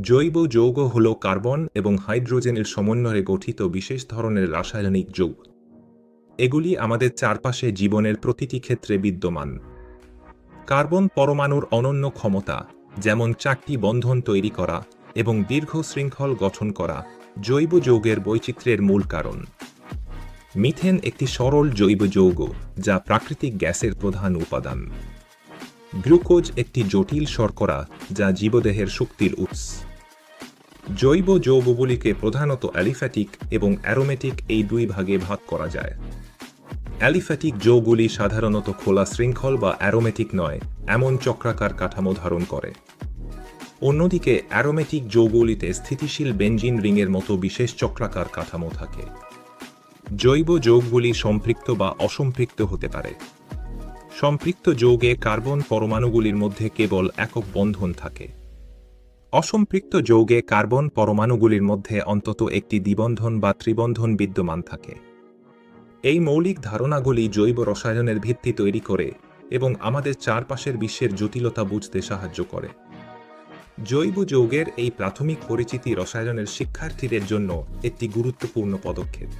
জৈব যৌগ হল কার্বন এবং হাইড্রোজেনের সমন্বয়ে গঠিত বিশেষ ধরনের রাসায়নিক যৌগ। এগুলি আমাদের চারপাশে জীবনের প্রতিটি ক্ষেত্রে বিদ্যমান। কার্বন পরমাণুর অনন্য ক্ষমতা, যেমন চারটি বন্ধন তৈরি করা এবং দীর্ঘ শৃঙ্খল গঠন করা, জৈব যৌগের বৈচিত্র্যের মূল কারণ। মিথেন একটি সরল জৈব যৌগ, যা প্রাকৃতিক গ্যাসের প্রধান উপাদান। গ্লুকোজ একটি জটিল শর্করা যা জীবদেহের শক্তির উৎস। জৈব যৌগগুলিকে প্রধানত অ্যালিফ্যাটিক এবং অ্যারোমেটিক এই দুই ভাগে ভাগ করা যায়। অ্যালিফ্যাটিক যৌগুলি সাধারণত খোলা শৃঙ্খল বা অ্যারোমেটিক নয়, এমন চক্রাকার কাঠামো ধারণ করে। অন্যদিকে অ্যারোমেটিক যৌগুলিতে স্থিতিশীল বেঞ্জিন রিংয়ের মতো বিশেষ চক্রাকার কাঠামো থাকে। জৈব যৌগগুলি সম্পৃক্ত বা অসম্পৃক্ত হতে পারে। সম্পৃক্ত যৌগে কার্বন পরমাণুগুলির মধ্যে কেবল একক বন্ধন থাকে। অসম্পৃক্ত যৌগে কার্বন পরমাণুগুলির মধ্যে অন্তত একটি দ্বিবন্ধন বা ত্রিবন্ধন বিদ্যমান থাকে। এই মৌলিক ধারণাগুলি জৈব রসায়নের ভিত্তি তৈরি করে এবং আমাদের চারপাশের বিশ্বের জটিলতা বুঝতে সাহায্য করে। জৈব যৌগের এই প্রাথমিক পরিচিতি রসায়নের শিক্ষার্থীদের জন্য একটি গুরুত্বপূর্ণ পদক্ষেপ।